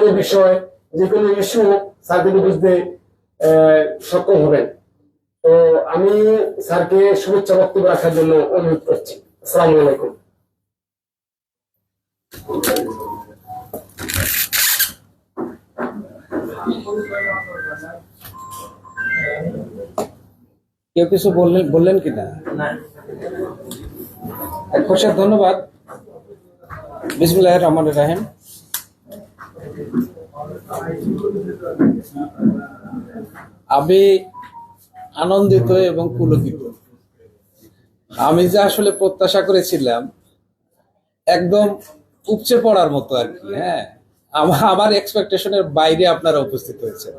কোনো বিষয় যে কোনো ইস্যু স্যার বুঝতে সক্ষম হবেন। তো আমি স্যারকে শুভেচ্ছা বক্তব্য রাখার জন্য অনুরোধ করছি। আসসালামু আলাইকুম। কেউ কিছু বললেন বললেন কিনা ধন্যবাদ। বিসমুল্লাহ রহমান রাহিম। আমি আনন্দিত এবং পুলকিত। আমি যে আসলে প্রত্যাশা করেছিলাম একদম উপচে পড়ার মতো আর কি হ্যাঁ? আমার এক্সপেকটেশনের বাইরে আপনারা উপস্থিত হয়েছেন।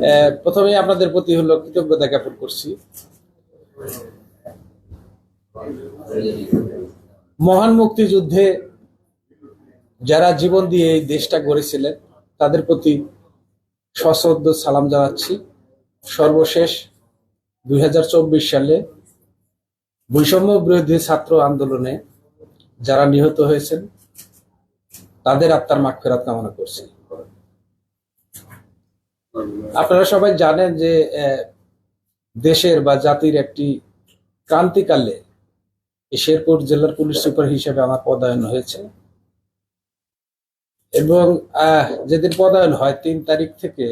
আহ, প্রথমেই আপনাদের প্রতি হলো কৃতজ্ঞতা জ্ঞাপন করছি। মহান মুক্তিযুদ্ধে যারা জীবন দিয়ে এই দেশটা গড়েছিলেন, তাদের প্রতি সশ্রদ্ধ সালাম জানাচ্ছি। সর্বশেষ দুই হাজার চব্বিশ সালে বৈষম্য বিরোধী ছাত্র আন্দোলনে যারা নিহত হয়েছেন, তাদের আত্মার মাগফেরাত কামনা করছি। আপনারা সবাই জানেন যে দেশের বা জাতির একটি ক্রান্তিকালে শেরপুর জেলার পুলিশ সুপার হিসেবে আমার পদায়ন হয়েছে। এবং যেদিন পদায়ন হয়, তিন তারিখ থেকে,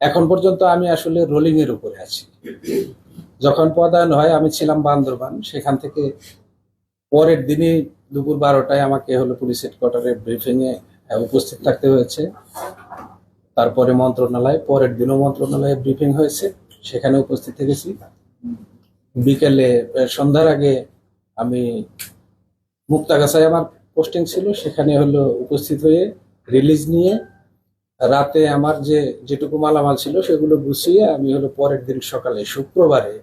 এখন পর্যন্ত আমি আসলে রোলিং এর উপরে আছি। যখন পদায়ন হয়, আমি ছিলাম বান্দরবান। সেখান থেকে পরের দিনই দুপুর বারোটায় আমাকে হলো পুলিশ হেডকোয়ার্টারে ব্রিফিং এ উপস্থিত থাকতে হয়েছে। তারপরে মন্ত্রণালয়, পরের দিনও মন্ত্রণালয়ে ব্রিফিং হয়েছে। সেখানে উপস্থিত থেকেছি। বিকেলে সন্ধ্যার আগে আমি মুক্তাগাছায় আমার পোস্টিং ছিল, সেখানে হলো উপস্থিত হয়ে রিলিজ নিয়ে রাতে আমার যে যেটুকু মালামাল ছিল সেগুলো গুছিয়ে আমি হলো পরের দিন সকালে, শুক্রবারে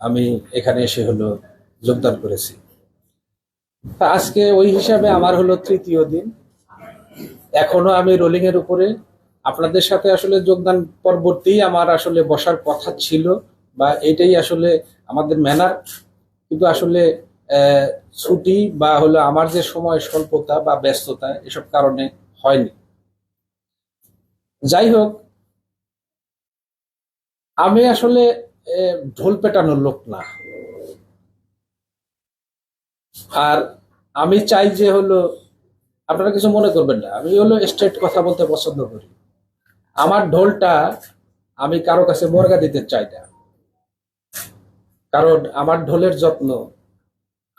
আমি এখানে এসে হলো যোগদান করেছি। আজকে ওই হিসাবে আমার হলো তৃতীয় দিন। এখনও আমি রোলিং এর উপরে। আপনাদের সাথে আসলে যোগদান পরবর্তী আমার আসলে বসার কথা ছিল বা এটাই আসলে আমাদের ম্যানার কিন্তু আসলে ছুটি বা হলো আমার যে সময় স্বল্পতা বা ব্যস্ততা, এসব কারণে হয়নি। যাই হোক, আমি আসলে ঢোল পেটানোর লোক না। আর আমি চাই যে হলো, আপনারা কিছু মনে করবেন না। আমি হলো স্ট্রেট কথা বলতে পছন্দ করি। আমার ঢোলটা আমি কারও কাছে বর্গা দিতে চাই না। কারণ আমার ঢোলের যত্ন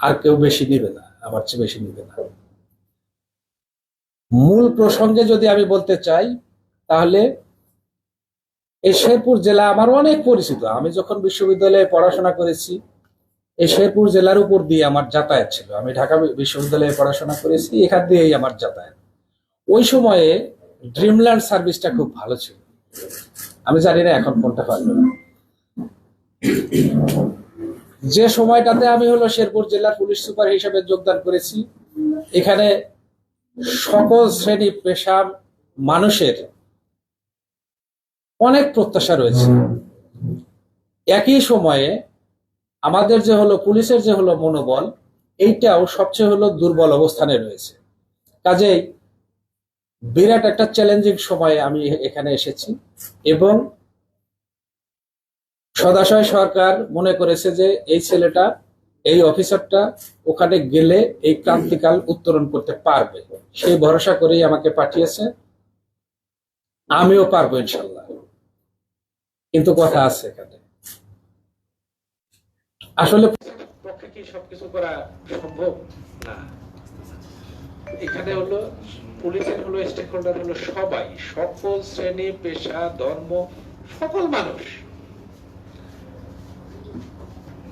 আর কেউ বেশি নিবে না, আমার চেয়ে বেশি নিবে না। মূল প্রসঙ্গে যদি আমি বলতে চাই, তাহলে এই শেরপুর জেলা আমার অনেক পরিচিত। আমি যখন বিশ্ববিদ্যালয়ে পড়াশোনা করেছি, এই শেরপুর জেলার উপর দিয়ে আমার যাতায়াত ছিল। আমি ঢাকা বিশ্ববিদ্যালয়ে পড়াশোনা করেছি, এখান দিয়েই আমার যাতায়াত। ওই সময়ে ড্রিমল্যান্ড সার্ভিসটা খুব ভালো ছিল। আমি জানি না এখন কোনটা ভালো যে সময়টাতে আমি হলো শেরপুর জেলার পুলিশ সুপার হিসেবে যোগদান করেছি, এখানে সকল শ্রেণি পেশার মানুষের অনেক প্রত্যাশা রয়েছে। একই সময়ে আমাদের যে হলো পুলিশের যে হলো মনোবল, এইটাও সবচেয়ে হলো দুর্বল অবস্থানে রয়েছে। কাজেই বিরাট একটা চ্যালেঞ্জিং সময়ে আমি এখানে এসেছি এবং সদাশয় সরকার মনে করেছে যে এই ছেলেটা, এই অফিসারটা ওখানে গেলে এই ক্রান্তিকাল উত্তরণ করতে পারবে। সেই ভরসা করেই আমাকে পাঠিয়েছে। আমিও পারব ইনশাল্লাহ। কিন্তু কথা আছে এখানে। আসলে পক্ষে কি সবকিছু করা সম্ভব? না। এখানে হলো পুলিশের হলো স্টেক হোল্ডার হলো সবাই। সকল শ্রেণি, পেশা, ধর্ম, সকল মানুষ।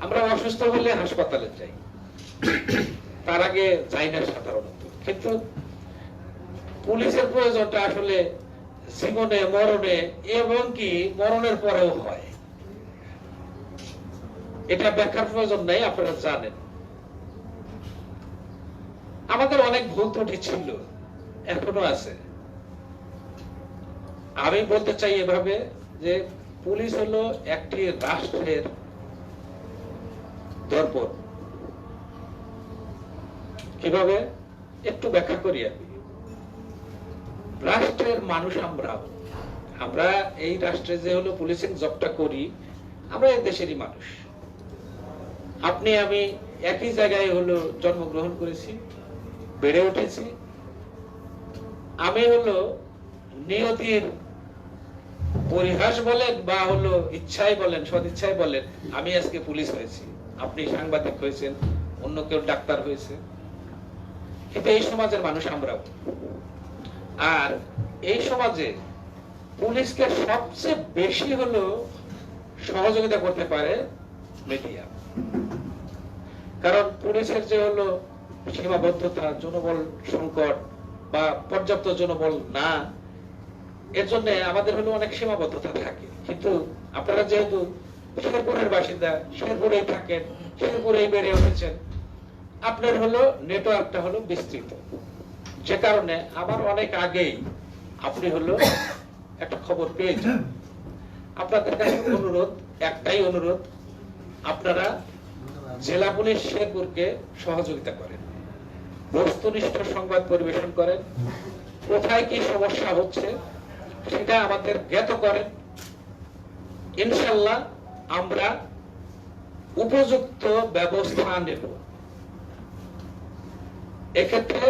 আমরা অসুস্থ হলে হাসপাতালে যাই। তার আগে যাই না সাধারণত। কিন্তু পুলিশের প্রয়োজনটা আসলে জীবনে, মরণে এবং কি মরণের পরেও হয়। এটা ব্যাখ্যার প্রয়োজন নাই, আপনারা জানেন। আমাদের অনেক ভুল ত্রুটি ছিল, এখনও আছে। আমি বলতে চাই এভাবে যে পুলিশ হলো একটি রাষ্ট্রের দর্পণ কীভাবে? একটু ব্যাখ্যা করি আমি রাষ্ট্রের মানুষ আমরা। আমরা এই রাষ্ট্রে যে হলো পুলিশিং জবটা করি, আমরা এই দেশেরই মানুষ। আপনি, আমি একই জায়গায় হলো জন্মগ্রহণ করেছি, বেড়ে উঠেছি। আমি হলো নিয়তির পরিহাস বলেন বা হলো ইচ্ছাই বলেন, সদিচ্ছাই বলেন, আমি আজকে পুলিশ হয়েছি। আপনি সাংবাদিক হয়েছেন, অন্য কেউ ডাক্তার হয়েছে। কিন্তু এই সমাজের মানুষ আমরাও। আর এই সমাজে পুলিশকে সবচেয়ে বেশি হলো সহযোগিতা করতে পারে মিডিয়া। কারণ পুলিশের যে হলো সীমাবদ্ধতা জনবল সংকট বা পর্যাপ্ত জনবল না, এর জন্য আমাদের হলো অনেক সীমাবদ্ধতা থাকে। কিন্তু আপনারা যেহেতু শেরপুরের বাসিন্দা, শেরপুরেই থাকেন, শেরপুরেই বেড়ে উঠেছেন। আপনার হলো নেটওয়ার্কটা হলো বিস্তৃত। যে কারণে আমার অনেক আগেই আপনি হলো একটা খবর পেয়ে যান। আপনাদের কাছে অনুরোধ, একটাই অনুরোধ, আপনারা জেলা পুলিশ শেরপুরকে সহযোগিতা করেন। বস্তুনিষ্ঠ সংবাদ পরিবেশন করেন। কোথায় কি সমস্যা হচ্ছে, সেটা আমাদের জ্ঞাত করেন। ইনশাল্লাহ আমরা উপযুক্ত ব্যবস্থা নেব। এক্ষেত্রে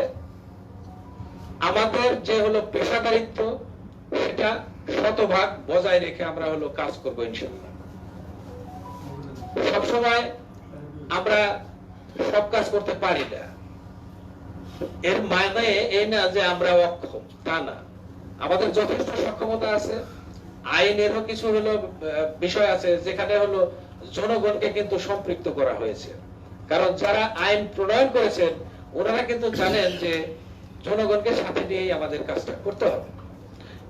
আমাদের যে হলো পেশাদারিত্ব, সেটা শতভাগ বজায় রেখে আমরা হলো কাজ করব ইনশাল্লাহ সবসময় আমরা সব কাজ করতে পারি না। এর মানে এই না যে আমরা অক্ষম, তা না। আমাদের যথেষ্ট সক্ষমতা আছে। আইনেরও কিছু হলো বিষয় আছে যেখানে হলো জনগণকে কিন্তু সম্পৃক্ত করা হয়েছে। কারণ যারা আইন প্রণয়ন করেছেন, ওনারা কিন্তু জানেন যে জনগণকে সাথে নিয়েই আমাদের কাজটা করতে হবে।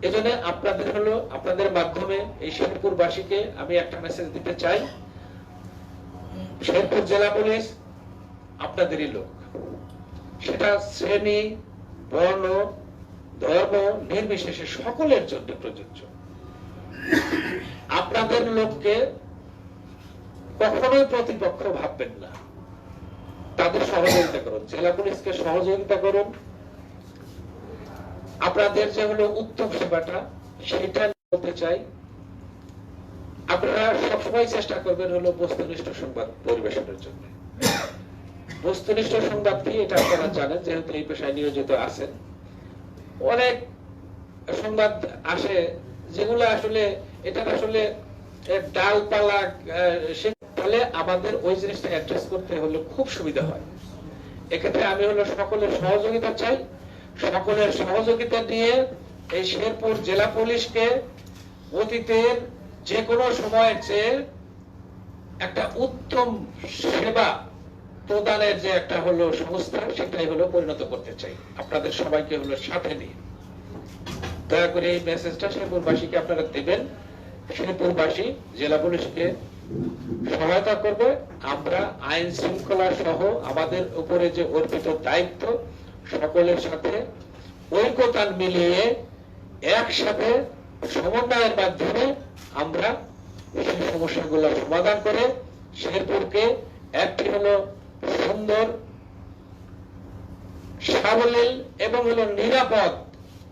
এজন্য আপনাদের হলো, আপনাদের মাধ্যমে এই শেরপুরবাসীকে আমি একটা মেসেজ দিতে চাই। শেরপুর জেলা পুলিশ আপনাদেরই লোক। সেটা শ্রেণি, বর্ণ, ধর্ম, নির্বিশেষে সকলের জন্য প্রযোজ্য। আপনাদের লোককে কখনোই প্রতিপক্ষ ভাববেন না। তাদের সহযোগিতা করুন। জেলা পুলিশকে সহযোগিতা করুন। আপনাদের যে হলো উত্তম সেবাটা, সেটা বলতে চাই। আপনারা সবসময় চেষ্টা করবেন হলো বস্তুনিষ্ঠ সংবাদ পরিবেশনের জন্য। বস্তুনিষ্ঠ সংবাদ কি এটা আপনারা জানেন, যেহেতু এই পেশায় নিয়োজিত আছেন। অনেক সংবাদ আসে যেগুলো আসলে এটা আসলে ডালপালা আহ, সে ফলে আমাদের ওই জিনিসটা অ্যাড্রেস করতে হলে খুব সুবিধা হয়। এক্ষেত্রে আমি হলো সকলের সহযোগিতা চাই। সকলের সহযোগিতা দিয়ে এই শেরপুর জেলা পুলিশকে অতীতের যে কোনো সময়ের চেয়ে একটা উত্তম সেবা প্রদানের যে একটা হলো সংস্থা সেটাই হলো পরিণত করতে চাই। আপনাদের সবাইকে হলো সাথে নিয়ে। দয়া করে এই মেসেজটা শেরপুরবাসীকে আপনারা দেবেন। শেরপুরবাসী জেলা পুলিশকে সহায়তা করবে। আমরা আইন শৃঙ্খলা সহ আমাদের উপরে যে অর্পিত দায়িত্ব, সকলের সাথে ঐক্যতান মিলিয়ে একসাথে সমন্বয়ের মাধ্যমে আমরা সেই সমস্যাগুলো সমাধান করে শেরপুরকে একটি হলো সুন্দর, সাবলীল এবং হলো নিরাপদ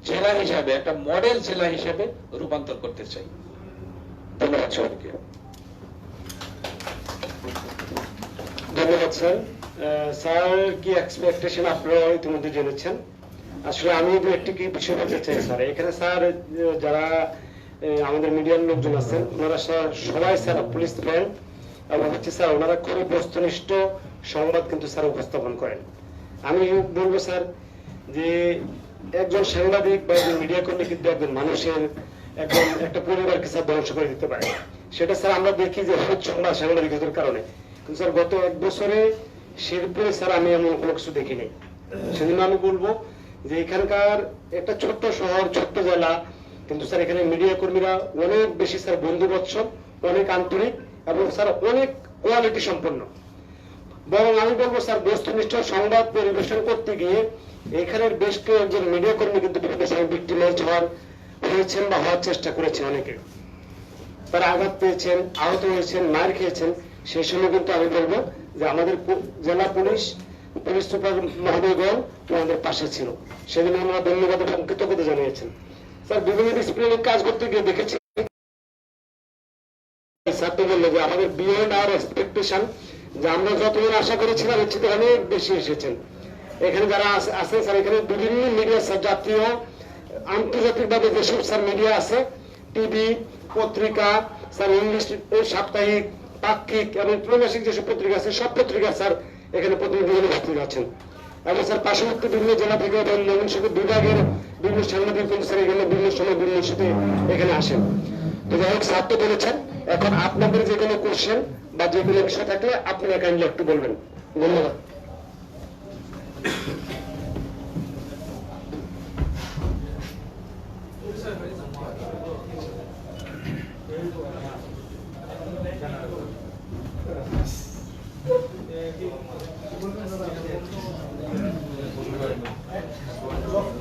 জেলা হিসাবে, একটা মডেল জেলা হিসাবে রূপান্তর করতে চাই। ধন্যবাদ সবাইকে। ধন্যবাদ, স্যার। স্যার, কি এক্সপেকটেশন আপনারা ইতিমধ্যে জেনেছেন? আসলে আমি একটি কি বিষয় বলতে চাই, স্যার। এখানে, স্যার যারা আমাদের মিডিয়ার লোকজন আছেন, ওনারা সবাই, স্যার, পুলিশ ফ্রেন্ড এবং হচ্ছে, স্যার, ওনারা খুবই বস্তুনিষ্ঠ সংবাদ কিন্তু, স্যার, উপস্থাপন করেন। আমি বলব, স্যার, যে একজন সাংবাদিক বা একজন মিডিয়া কর্মী কিন্তু একজন মানুষের একজন একটা পরিবারকে স্যার ধ্বংস করে দিতে পারে। সেটা স্যার আমরা দেখি যে হচ্ছে সংবাদ সাংবাদিকতার কারণে। কিন্তু স্যার গত এক বছরে শেরপুরে স্যার আমি এমন কোনো কিছু দেখিনি। সেজন্য আমি বলব যে এখানকার একটা ছোট্ট শহর, ছোট্ট জেলা, কিন্তু স্যার এখানে মিডিয়া কর্মীরা অনেক বেশি স্যার বন্ধু বৎসল অনেক আন্তরিক এবং স্যার অনেক কোয়ালিটি সম্পন্ন। বরং আমি বলব স্যার বস্তুনিষ্ঠ সংবাদ পরিবেশন করতে গিয়ে এখানের বেশ কয়েকজন মিডিয়া কর্মী কিন্তু বিভিন্ন সময় ভিক্টিমাইজ হওয়ার হয়েছেন বা হওয়ার চেষ্টা করেছেন অনেকে। তারা আঘাত পেয়েছেন, আহত হয়েছেন, মার খেয়েছেন, সেই সময় কিন্তু আমি বলব যে আমাদের জেলা পুলিশ পুলিশ সুপার মহোদয়গণ তোমাদের পাশে ছিল। সেদিন আমরা ধন্যবাদ এবং কৃতজ্ঞতা জানিয়েছেন। স্যার, বিভিন্ন ডিসিপ্লিনের কাজ করতে গিয়ে দেখেছি। যে আমাদের বিয়ন্ড আর এক্সপেকটেশন যে আমরা যতদিন আশা করেছিলাম, এর চেয়ে অনেক বেশি এসেছেন। এখানে যারা আছে- আছেন স্যার, এখানে বিভিন্ন মিডিয়া স্যার, জাতীয়, আন্তর্জাতিকভাবে যেসব স্যার মিডিয়া আছে টিভি পত্রিকা, স্যার, ইংলিশ সাপ্তাহিক পাক্ষিক এবং ত্রৈমাসিক যেসব পত্রিকা আছে, সব পত্রিকা স্যার এখানে প্রতিনিধিগুলো উপস্থিত আছেন। এবং স্যার, পার্শ্ববর্তী বিভিন্ন জেলা থেকে এবং ময়মনসিংহ বিভাগের বিভিন্ন সাংবাদিক কিন্তু স্যার এখানে বিভিন্ন সময় বিভিন্ন সাথে এখানে আসেন। তো যাই হোক, স্যার তো বলেছেন, এখন আপনাদের যে কোনো কোশ্চেন বা যে কোনো বিষয় থাকলে আপনারা কাইন্ডলি একটু বলবেন। ধন্যবাদ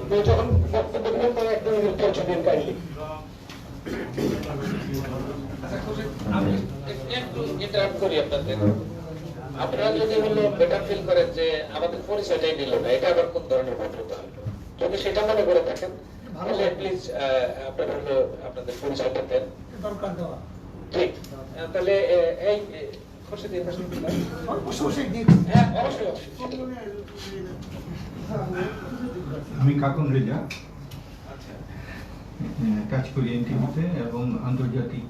তো যখন বক্তব্য দেবেন তখন একটু পৌঁছে দিন কাইন্ডলি আমি একটু ইন্টারাপ্ট করি আপনাদের। আপনারা যদি হলো বেটার ফিল করেন যে আমাদের পরিচয়টাই দিল না এটা আবার কোন ধরনের ভদ্রতা যদি সেটা মনে করে থাকেন তাহলে প্লিজ আপনারা হলো আপনাদের পরিচয়টা দেন। ঠিক। তাহলে এই এ, হ্যাঁ অবশ্যই অবশ্যই। আমি কাকুন রেজা কাজ করি এনটিভিতে এবং আন্তর্জাতিক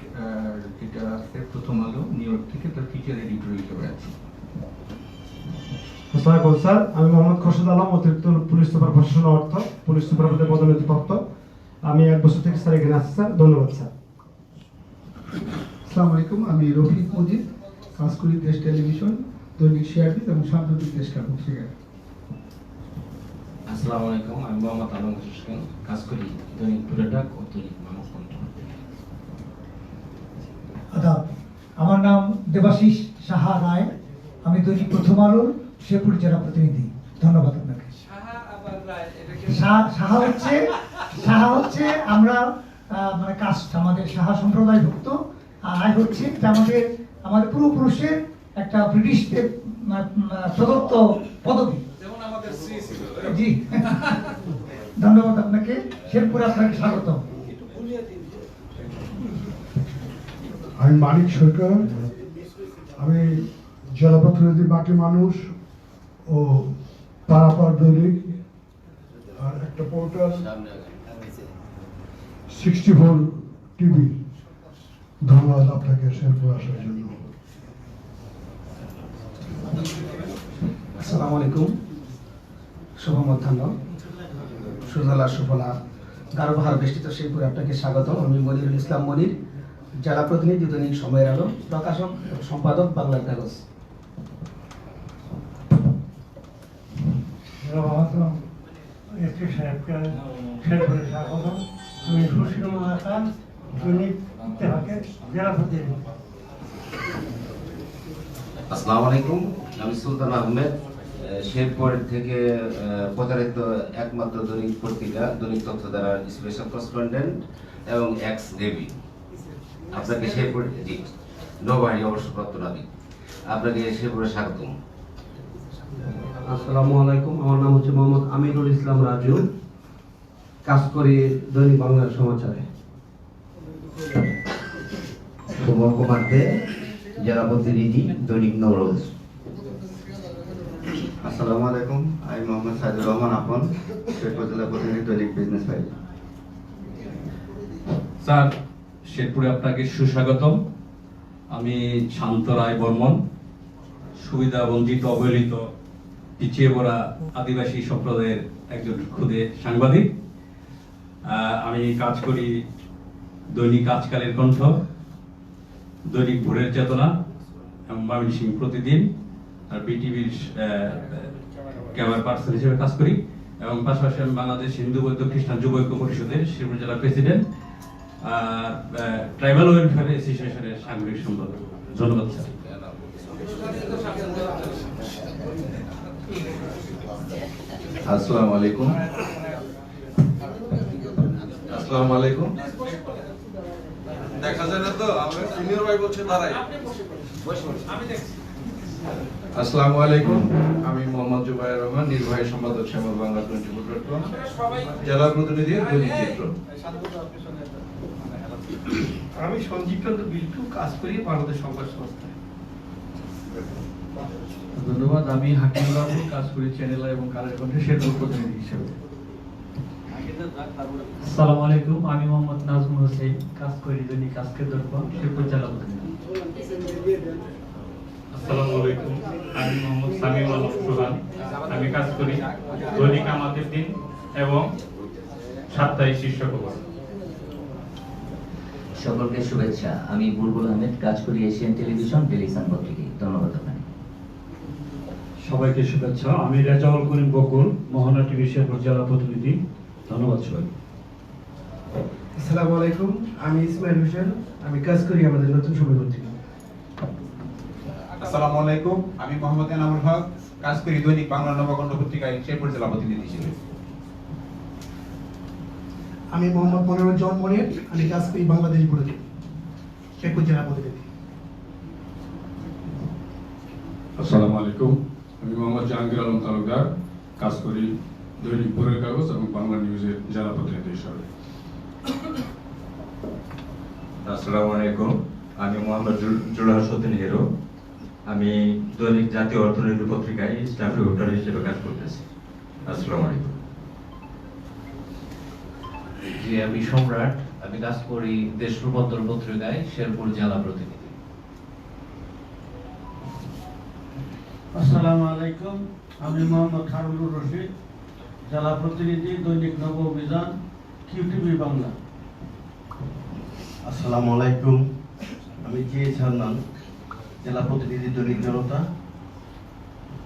যেটা আছে প্রথম আলো নিউ ইয়র্ক থেকে তার ফিচার এডিটর হিসেবে আছি। আসসালামু আলাইকুম স্যার আমি মোহাম্মদ খোরশেদ আলম অতিরিক্ত পুলিশ সুপার প্রশাসন অর্থ পুলিশ সুপার পদে পদোন্নতিপ্রাপ্ত আমি এক বছর থেকে স্যার এখানে আসছি স্যার ধন্যবাদ স্যার। আসসালামু আলাইকুম আমি রফিক মজিদ কাজ করি দেশ টেলিভিশন দৈনিক শেয়ারবিজ এবং সাম্প্রতিক দেশ পত্রিকায় আসসালামু আলাইকুম আমি মোহাম্মদ আলম হোসেন কাজ করি দৈনিক টুডেটাক ও দৈনিক মানব আদাব আমার নাম দেবাশিস সাহা রায় আমি দৈনিক প্রথম আলোর শেরপুর জেলা প্রতিনিধি। ধন্যবাদ আপনাকে। সাহা- হচ্ছে সাহা হচ্ছে আমরা আহ, মানে কাস্ট আমাদের সাহা সম্প্রদায়ভুক্ত। আর আয় হচ্ছে এটা আমাদের আমাদের পূর্বপুরুষের একটা ব্রিটিশদের মানে, প্রদত্ত পদবি। জি। ধন্যবাদ আপনাকে। শেরপুরে আপনাকে স্বাগত। আমি মানিক সরকার। আমি জেলা প্রতিনিধি বাকি মানুষ ও পারাপার দৈনিক আর একটা পোর্টাল সিক্সটি ফোর টিভি। ধন্যবাদ আপনাকে শেরপুর আসার জন্য। আসসালামু আলাইকুম। শুভ মধ্যাহ্ন সুজলা সুফলা। গারোভার বেষ্টিত শেরপুরে আপনাকে স্বাগত আমি মনিরুল ইসলাম মনির জেলা প্রতিনিধি দৈনিক সময়ের আলো প্রকাশক সম্পাদক বাংলার কাগজ। আসসালামু আলাইকুম। আমি সুলতান আহমেদ আহ, শেরপুর থেকে প্রচারিত একমাত্র দৈনিক পত্রিকা দৈনিক তথ্য দ্বারা স্পেশাল করেসপন্ডেন্ট এবং এক্স দেবী। আপনাকে শেরপুর জি নৌবাহিনী অবসরপ্রাপ্ত নাবিক আপনাকে শেরপুরে স্বাগতম। আসসালামু আলাইকুম আমার নাম হচ্ছে মোহাম্মদ আমিরুল ইসলাম রাজু কাজ করি দৈনিক বাংলার সমাচারে। কুমার কুমার দে জেলা প্রতিনিধি দৈনিক নবরোজ। আসসালামু আলাইকুম, আমি মোহাম্মদ সাইদুর রহমান আপন প্রতিনিধি দৈনিক বিজনেস ফাইল। স্যার, শেরপুরে আপনাকে সুস্বাগতম। আমি শান্ত রায় বর্মন সুবিধা বঞ্চিত অবহেলিত, পিছিয়ে পড়া আদিবাসী সম্প্রদায়ের একজন খুদে সাংবাদিক। আমি কাজ করি দৈনিক আজকালের কণ্ঠ, দৈনিক ভোরের চেতনা এবং ময়মনসিংহ প্রতিদিন। আর বিটিভির ক্যামেরা পার্সন হিসেবে কাজ করি। এবং পাশাপাশি আমি বাংলাদেশ হিন্দু বৌদ্ধ খ্রিস্টান যুব ঐক্য পরিষদের শিবপুর জেলা প্রেসিডেন্ট আর ট্রাইবাল ওয়েলফেয়ার অ্যাসোসিয়েশনের সাংগঠনিক সম্পাদক। ধন্যবাদ স্যার। আসসালামু আলাইকুম আসসালামু আলাইকুম দেখা যায় না তো আমরা সিনিয়র ভাই বলছে দাঁড়াই। আসসালামু আলাইকুম। আমি মোহাম্মদ জুবাইর রহমান নির্বাহী সম্পাদক Shyamal Bangla twenty four dot com জেলা প্রতিনিধি দৈনিক চিত্র আমি সঞ্জীব চন্দ্র বিল্টু কাজ করি বাংলাদেশ সংবাদ সংস্থায় ধন্যবাদ। আমি হাকিম বাবু কাজ করি চ্যানেল এবং কালের কণ্ঠে শেরপুর প্রতিনিধি হিসেবে। আসসালামু আলাইকুম। আমি মোহাম্মদ নাজমুল হোসেন কাজ করি দৈনিক আজকের দর্পণ শেরপুর জেলা প্রতিনিধি। আসসালামু আলাইকুম। আমি মোহাম্মদ সামিউল আলম সোহান আমি কাজ করি দৈনিক আমাদের দিন এবং সাপ্তাহিক শীর্ষ খবর। সকলকে শুভেচ্ছা। আমি বুলবুল আহমেদ কাজ করি এশিয়ান টেলিভিশন পত্রিকায় ধন্যবাদ আপনাকে। সবাইকে শুভেচ্ছা। আমি রেজাউল করিম বকুল মোহনা টিভি শেরপুর জেলা প্রতিনিধি। ধন্যবাদ সবাই। আসসালামু আলাইকুম। আমি ইসমাইল হোসেন। আমি কাজ করি আমাদের নতুন সময় আসসালামু আলাইকুম। আমি মোহাম্মদ এনামুল হক কাজ করি দৈনিক বাংলা নবকণ্ঠ পত্রিকায় শেরপুর জেলা প্রতিনিধি হিসেবে। আমি মোহাম্মদ মনিরুজ্জামান মনির আমি কাজ করি বাংলাদেশ বোর্ডে শেরপুর জেলা প্রতিনিধি। আসসালামু আলাইকুম। আমি মোহাম্মদ জাহাঙ্গীর আলম তালুকদার কাজ করি দৈনিক ভোরের কাগজ এবং বাংলা নিউজের জেলা প্রতিনিধি হিসাবে। আসসালামু আলাইকুম। আমি মোহাম্মদ জুলহাসুদ্দিন হিরো আমি দৈনিক জাতীয় অর্থনীতি পত্রিকায় স্টাফ রিপোর্টার হিসেবে কাজ করতেছি। আসসালামু আলাইকুম। জি আমি সম্রাট। আমি কাজ করি দেশ রূপান্তর পত্রিকায় শেরপুর জেলা প্রতিনিধি। আসসালামু আলাইকুম। আমি মোহাম্মদ খারুলুর রশিদ জেলা প্রতিনিধি দৈনিক নব অভিযান কিউটিভি বাংলা। আসসালামু আলাইকুম। আমি জি এস হান্নান। জেলা প্রতিনিধি দৈনিক জনতা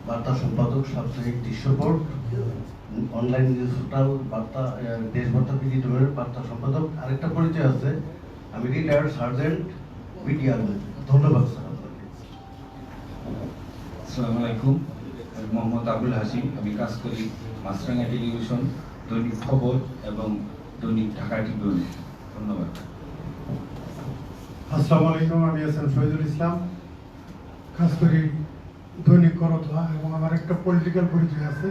বার্তা সম্পাদক সাপ্তাহিক দৃশ্যপট অনলাইন নিউজ পোর্টাল বার্তা দেশ বার্তা পিজি ডোমের বার্তা সম্পাদক। আরেকটা পরিচয় আছে আমি রিটায়ার্ড সার্জেন্ট বিটিআর ধন্যবাদ স্যার আপনাকে। আসসালামু আলাইকুম আমি মোহাম্মদ আবুল হাসিম আমি কাজ করি মাছরাঙ্গা টেলিভিশন দৈনিক খবর এবং দৈনিক ঢাকা টিভিউন ধন্যবাদ। আসসালামু আলাইকুম আমি এস এম শহীদুল ইসলাম। কাজ করি দৈনিক করতলা এবং আমার একটা পলিটিক্যাল পরিচয় আছে।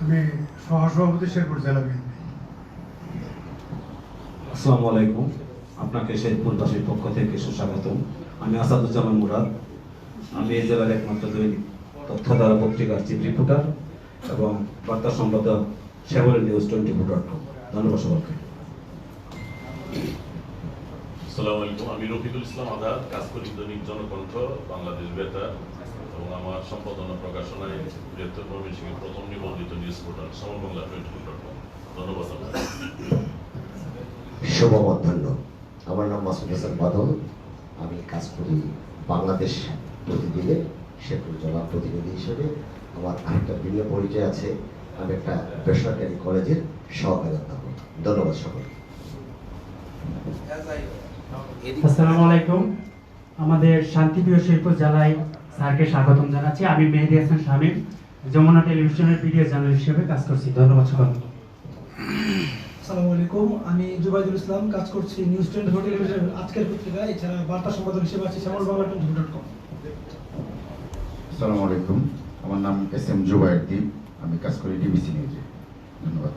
আমি সহসভাপতি শেরপুর জেলা বিএনপি। আসসালামু আলাইকুম। আপনাকে শেরপুরবাসীর পক্ষ থেকে সুস্বাগতম। আমি আসাদুজ্জামান মুরাদ। আমি এই জেলার একমাত্র দৈনিক তথ্যধারা পত্রিকার চিফ রিপোর্টার এবং বার্তা সম্পাদক Shyamal news twenty four dot com. ধন্যবাদ সবাইকে। আসসালামু আলাইকুম। আমি রফিকুল ইসলাম আজাদ কাজ করি দৈনিক জনকণ্ঠ বাংলাদেশ বেতার এবং আমার সম্পাদনা প্রকাশনায় বৃহত্তর ময়মনসিংহের প্রথম নিবন্ধিত news portal Samar Bangla twenty four dot com ধন্যবাদ। শুভ মধ্যাহ্ন আমার নাম মাসুদ হাসান বাদল। আমি কাজ করি বাংলাদেশ প্রতিদিনে শেরপুর জেলা প্রতিনিধি হিসেবে আমার আরেকটা ভিন্ন পরিচয় আছে। আমি একটা বেসরকারি কলেজের সহকারী অধ্যাপক। ধন্যবাদ সকলকে। আসসালামু আলাইকুম। আমাদের শান্তিপ্রিয় শিল্প জেলায় স্যারকে স্বাগতম জানাচ্ছি। আমি মেহেদি হাসান শামীম যমুনা টেলিভিশনের ভিডিও জার্নালিস্ট হিসেবে কাজ করছি। ধন্যবাদ সকলকে। আসসালামু আলাইকুম। আমি জুবাইদুল ইসলাম কাজ করছি নিউজ টোয়েন্টি ফোর টেলিভিশন আজকের পত্রিকা এছাড়া বার্তা সম্পাদক হিসেবে আছি Shyamal Bangla twenty dot com আসসালামু আলাইকুম। আমার নাম এস এম জুবাইর দ্বীপ। আমি কাজ করি ডিবিসি নিউজে। ধন্যবাদ।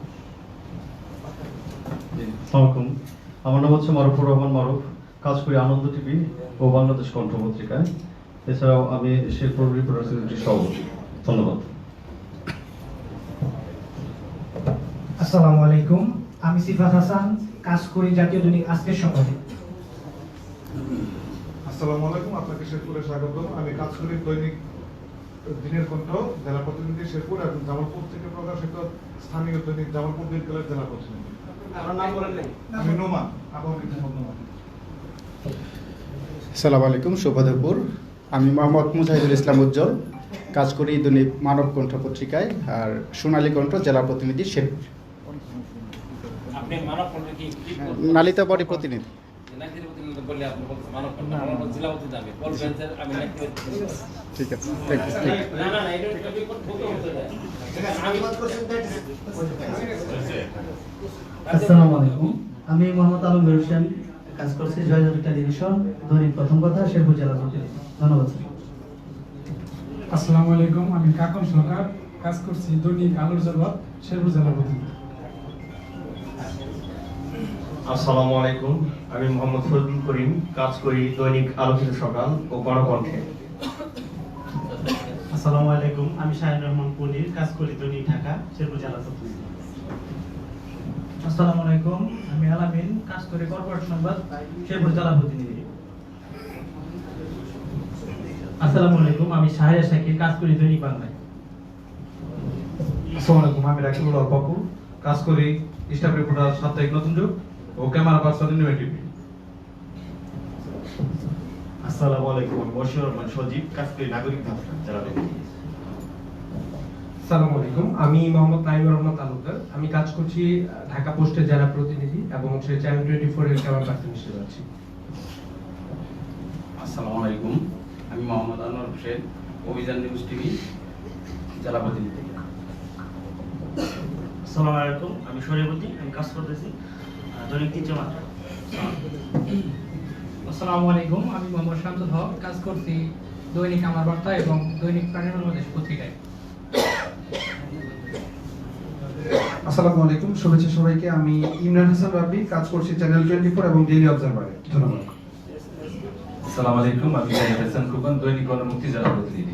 আমার নাম হচ্ছে মারুফুর রহমান মারুফ কাজ করি আনন্দ টিভি ও বাংলাদেশ কণ্ঠ পত্রিকায়। এছাড়াও আমি শেরপুর রিপোর্টার সেক্রেটারি সভাপতি। ধন্যবাদ। আসসালামু আলাইকুম। আমি সিফাত হাসান কাজ করি জাতীয় দৈনিক আজকের সংবাদে আসসালামু আলাইকুম আপনাকে শেরপুরে স্বাগত। আমি কাজ করি দৈনিক দিনের কণ্ঠ জেলা প্রতিনিধি শেরপুর এবং জামালপুর থেকে প্রকাশিত স্থানীয় দৈনিক জামালপুর বিদ্যালয়ের জেলা প্রতিনিধি। সালাম আলাইকুম শুভদপুর আমি মোহাম্মদ মুজাহিদুল ইসলাম উজ্জ্বল কাজ করি দৈনিক মানব কণ্ঠ পত্রিকায় আর সোনালী কণ্ঠ জেলা প্রতিনিধি শেখ আপনি মানব কণ্ঠ কি নালিতা বডি প্রতিনিধি। বললে আপনি বলছেন মানব কণ্ঠ আমার জেলা প্রতিনিধি আমি। বলবেন যে আমি ঠিক আছে থ্যাংক ইউ না না না এটা হতে যায় আমি আসসালামু আলাইকুম। আমি মোহাম্মদ আলম হোসেন কাজ করছি জয়জল টেলিভিশন দৈনিক প্রথম কথা শেরপুর জেলা প্রতিনিধি ধন্যবাদ আসসালামু আলাইকুম আমি কাকন সরকার কাজ করছি দৈনিক আলোর জগৎ শেরপুর জেলা প্রতিনিধি আসসালামু আলাইকুম। আমি মোহাম্মদ ফজলুল করিম কাজ করি দৈনিক আলোকিত সকাল ও গণকণ্ঠে। আসসালামু আলাইকুম আমি শাহিন রহমান পনির কাজ করি দৈনিক ঢাকা শেরপুর জেলা প্রতিনিধি আসসালামু আলাইকুম আমি আলামিন কাজ করি কর্পোরেট সংবাদ শেরপুর জেলা প্রতিনিধি। আসসালামু আলাইকুম আমি শাহিয়া শাকির কাজ করি দৈনিক বাংলায়। আসসালামু আলাইকুম আমি রাকিবুল বাপু কাজ করি স্টাফ রিপোর্টার সাপ্তাহিক নতুন যুগ। ও ক্যামেরা পার্সন নিউ টিভি আসসালামু আলাইকুম আমি বশির রহমান সজীব কাজ নাগরিক ভাষা জেলা প্রতিনিধি সালাম আলাইকুম আমি মোহাম্মদ নাইমুর রহমান তালুকদার। আমি কাজ করছি ঢাকা পোস্টের জেলা প্রতিনিধি এবং হচ্ছে চ্যানেল টোয়েন্টি ফোর এর ক্যামেরা পার্সন হিসেবে আছি। আসসালামু আলাইকুম আমি মোহাম্মদ আনোয়ার হোসেন অভিযান নিউজ টিভি জেলা প্রতিনিধি। আসসালামু আলাইকুম আমি শরীয়বতী আমি কাজ করতেছি। দৈনিক তিনটে মাত্র। আসসালামু আলাইকুম আমি মোহাম্মদ শামসুল হক কাজ করছি দৈনিক আমার বার্তা এবং দৈনিক প্রাণী বাংলাদেশ পত্রিকায়। আসসালামু আলাইকুম শুভেচ্ছা সবাইকে। আমি ইমরান হাসান রাব্বি কাজ করছি চ্যানেল টোয়েন্টি ফোর এবং ডেইলি অবজারভারে ধন্যবাদ। আসসালামু আলাইকুম আমি জাহিদ হাসান খোকন দৈনিক গণমুক্তি জেলা প্রতিনিধি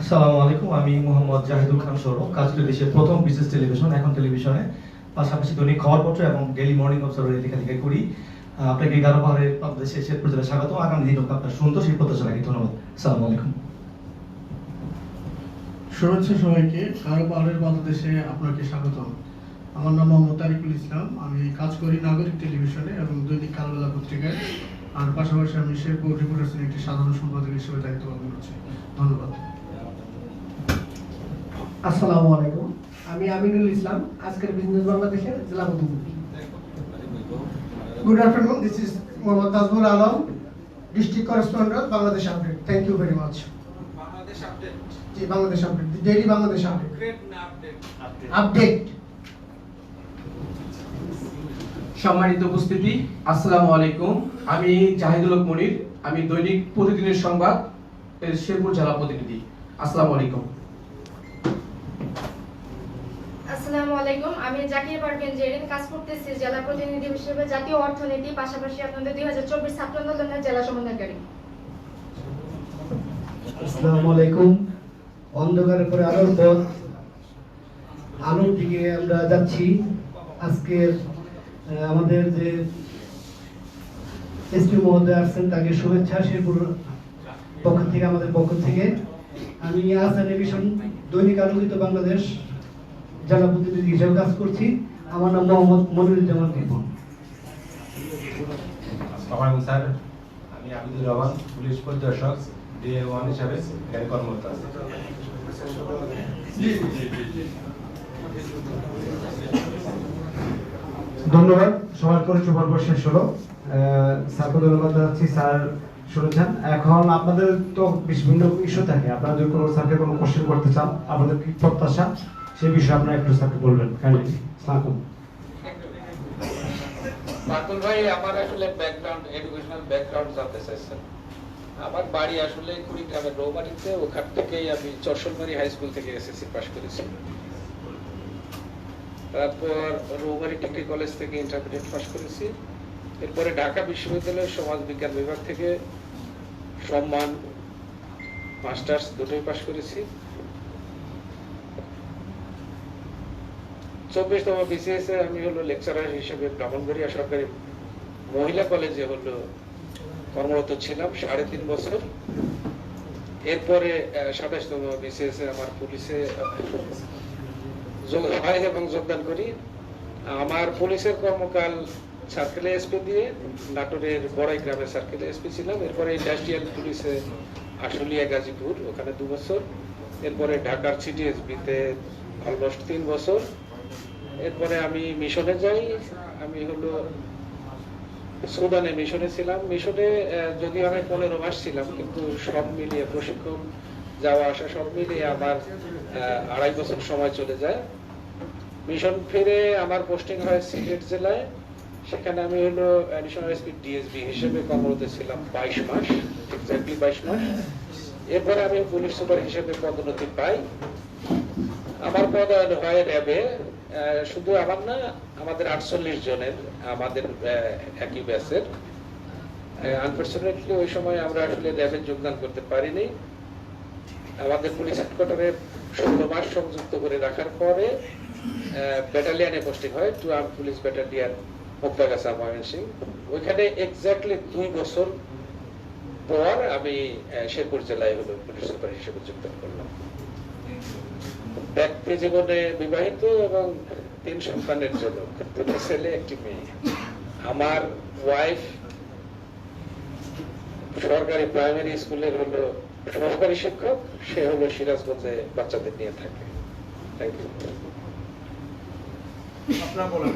আসসালামু আলাইকুম আমি মোহাম্মদ জাহিদুল খান সৌরভ কাজ করি দেশের প্রথম বিশেষ টেলিভিশন এখন টেলিভিশনে। পাশাপাশি দৈনিক খবরপত্র এবং ডেইলি মর্নিং অবজারভারে লেখালেখি করি। আপনাকে এগারো পাহাড়ের দেশে শেরপুর জেলায় স্বাগত। আগামী দিন আপনার সুন্দর সেই প্রত্যাশা রাখি ধন্যবাদ। আসসালামু আলাইকুম। শুভেচ্ছা সবাইকে। কারও পাহাড়ের বাংলাদেশে আপনাকে স্বাগত। আমার নাম মোহাম্মদ তারিকুল ইসলাম। আমি কাজ করি নাগরিক টেলিভিশনে এবং দৈনিক কালবেলা পত্রিকায়। আর পাশাপাশি আমি শেরপুর রিপোর্টার্সের একটি সাধারণ সম্পাদক হিসেবে দায়িত্ব পালন করছি। ধন্যবাদ। আসসালামু আলাইকুম। আমি আমিনুল ইসলাম আজকের বিজনেস বাংলাদেশের জেলা প্রতিনিধি। Good afternoon this is Mohammad Tajmul Alam district correspondent Bangladesh update thank you very much Bangladesh update G Bangladesh update daily Bangladesh update great না আপডেট আপডেট সম্মানিত উপস্থিতি আসসালামু আলাইকুম। আমি জাহিদুল হক মনির আমি দৈনিক প্রতিদিনের সংবাদ এর শেরপুর জেলা প্রতিনিধি। আসসালামু আলাইকুম। আসসালামু আলাইকুম। আমি জাকির পারভীন জেরিন, কাজ করতেছি জেলা প্রতিনিধি হিসেবে জাতীয় অর্থনীতি, পাশাপাশি আপনাদের দুই হাজার চব্বিশ ছাত্র আন্দোলনের জেলা সমন্বয়কারী। আসসালামু আলাইকুম। অন্ধকারের পরে আলোর পথ। আলোর দিকে আমরা যাচ্ছি। আজকের আমাদের যে এসপি মহোদয় আসছেন, তাকে শুভেচ্ছা শেরপুর পক্ষ থেকে, আমাদের পক্ষ থেকে। আমি আসান টেলিভিশন দৈনিক আলোকিত বাংলাদেশ। জেলা প্রতিনিধি হিসেবে কাজ করছি। আমার নাম মোহাম্মদ মনিরুজ্জামান রিপন। আসসালামু স্যার। আমি আবিদুর রহমান পুলিশ পরিদর্শক ডিএ ওয়ান হিসাবে এখানে কর্মরত আছি ধন্যবাদ। সবার পরিচয় পর্ব শেষ হলো। আহ, স্যারকে ধন্যবাদ জানাচ্ছি। স্যার শুনেছেন। এখন আপনাদের তো বিভিন্ন ইস্যু থাকে। আপনারা যদি কোনো স্যারকে কোনো কোশ্চেন করতে চান আপনাদের কি প্রত্যাশা? সেই বিষয়ে আপনারা একটু স্যারকে বলবেন কাইন্ডলি সালাম বাতুল ভাই, আমার আসলে ব্যাকগ্রাউন্ড এডুকেশনাল ব্যাকগ্রাউন্ড জানতে চাইছেন। আমার বাড়ি আসলে কুড়িগ্রামের রৌমারিতে ওখান থেকেই আমি চরসলমারি হাই স্কুল থেকে এসএসসি পাশ করেছি। তারপর রৌমারি ডিগ্রি কলেজ থেকে ইন্টারমিডিয়েট পাশ করেছি। এরপরে ঢাকা বিশ্ববিদ্যালয়ের সমাজ বিজ্ঞান বিভাগ থেকে সম্মান মাস্টার্স দুটোই পাশ করেছি। চব্বিশতম বিসিএস এ আমি হলো লেকচারার হিসেবে ব্রাহ্মণবাড়িয়া সরকারি মহিলা কলেজে হলো কর্মরত ছিলাম সাড়ে তিন বছর। এরপরে সাতাশতম বিসিএস এ আমার পুলিশে হয় এবং যোগদান করি। আমার পুলিশের কর্মকাল সার্কেলে এসপি দিয়ে, নাটোরের বড়াই গ্রামে সার্কেলে এসপি ছিলাম। এরপরে ইন্ডাস্ট্রিয়াল পুলিশে আশুলিয়া, গাজীপুর, ওখানে দু বছর। এরপরে ঢাকার সিটিএসবিতে অলমোস্ট তিন বছর। এরপরে আমি মিশনে যাই। আমি হলো সুদানে মিশনে ছিলাম। মিশনে যদিও আমি পনেরো মাস ছিলাম, কিন্তু সব মিলিয়ে প্রশিক্ষণ, যাওয়া আসা সব মিলিয়ে আমার আড়াই বছর সময় চলে যায়। মিশন ফিরে আমার পোস্টিং হয় সিলেট জেলায়। সেখানে আমি হলো অ্যাডিশনাল এসপি ডিএসবি হিসেবে কর্মরত ছিলাম বাইশ মাস এক্স্যাক্টলি বাইশ মাস। এরপরে আমি পুলিশ সুপার হিসেবে পদোন্নতি পাই। আমার পদায়ন হয় র্যাবে শুধু আমার না, আমাদের আটচল্লিশ জনের, আমাদের একই ব্যাচের আনফর্চুনেটলি ওই সময় আমরা আসলে র্যাবে যোগদান করতে পারিনি। আমাদের পুলিশ হেডকোয়ার্টারে ষোলো মাস সংযুক্ত করে রাখার পরে ব্যাটালিয়ানে পোস্টিং হয় two arm police battalion Muktagacha Mymensingh ওইখানে এক্স্যাক্টলি দুই বছর পর আমি শেরপুর জেলায় হলো পুলিশ সুপার হিসেবে যোগদান করলাম। ব্যক্তি জীবনে বিবাহিত এবং তিন সন্তানের জন্য। দুটো ছেলে, একটি মেয়ে। আমার ওয়াইফ সরকারি প্রাইমারি স্কুলের হলো সহকারী শিক্ষক। সে হলো সিরাজগঞ্জে বাচ্চাদের নিয়ে থাকে। থ্যাংক ইউ আপনার বলেন